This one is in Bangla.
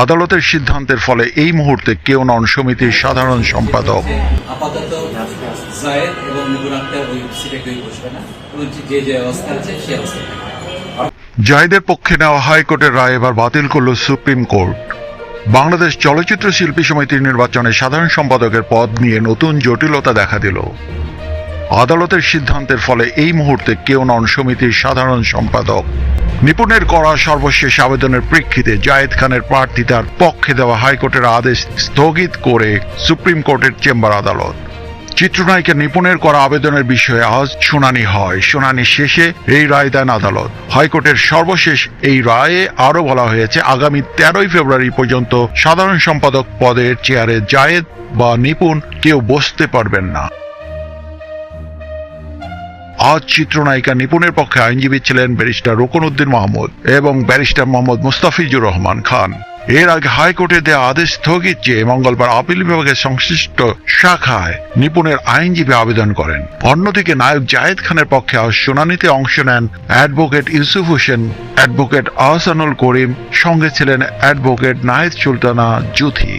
আদালতের সিদ্ধান্তের ফলে এই মুহূর্তে কেউ নন সমিতির সাধারণ সম্পাদক। আপাতত জায়েদ এবং ওই বসবে না। যে যে অবস্থা আছে সেই অবস্থা জাহিদের পক্ষে নেওয়া হাইকোর্টের রায় এবার বাতিল করল সুপ্রিম কোর্ট। বাংলাদেশ চলচ্চিত্র শিল্পী সমিতির নির্বাচনে সাধারণ সম্পাদকের পদ নিয়ে নতুন জটিলতা দেখা দিল। আদালতের সিদ্ধান্তের ফলে এই মুহূর্তে কেউ নন সমিতির সাধারণ সম্পাদক। নিপুণের করা সর্বশেষ আবেদনের প্রেক্ষিতে জায়েদ খানের প্রার্থিতার পক্ষে দেওয়া হাইকোর্টের আদেশ স্থগিত করে সুপ্রিম কোর্টের চেম্বার আদালত। চিত্রনায়িকা নিপুণের করা আবেদনের বিষয়ে আজ শুনানি হয়। শুনানি শেষে এই রায় দেন আদালত। হাইকোর্টের সর্বশেষ এই রায়ে আরও বলা হয়েছে, আগামী তেরোই ফেব্রুয়ারি পর্যন্ত সাধারণ সম্পাদক পদের চেয়ারে জায়েদ বা নিপুণ কেউ বসতে পারবেন না। আজ চিত্রনায়িকা নিপুণের পক্ষে আইনজীবী ছিলেন ব্যারিস্টার রোকনউদ্দিন মাহমুদ এবং ব্যারিস্টার মোহাম্মদ মুস্তাফিজুর রহমান খান। এর আগে হাইকোর্টে দেওয়া আদেশ স্থগিত চেয়ে মঙ্গলবার আপিল বিভাগের সংশ্লিষ্ট শাখায় নিপুণের আইনজীবী আবেদন করেন। অন্যদিকে নায়ক জায়েদ খানের পক্ষে আজ শুনানিতে অংশ নেন অ্যাডভোকেট ইউসুফ হোসেন। অ্যাডভোকেট আহসানুল করিম সঙ্গে ছিলেন অ্যাডভোকেট নাহিদ সুলতানা জুথি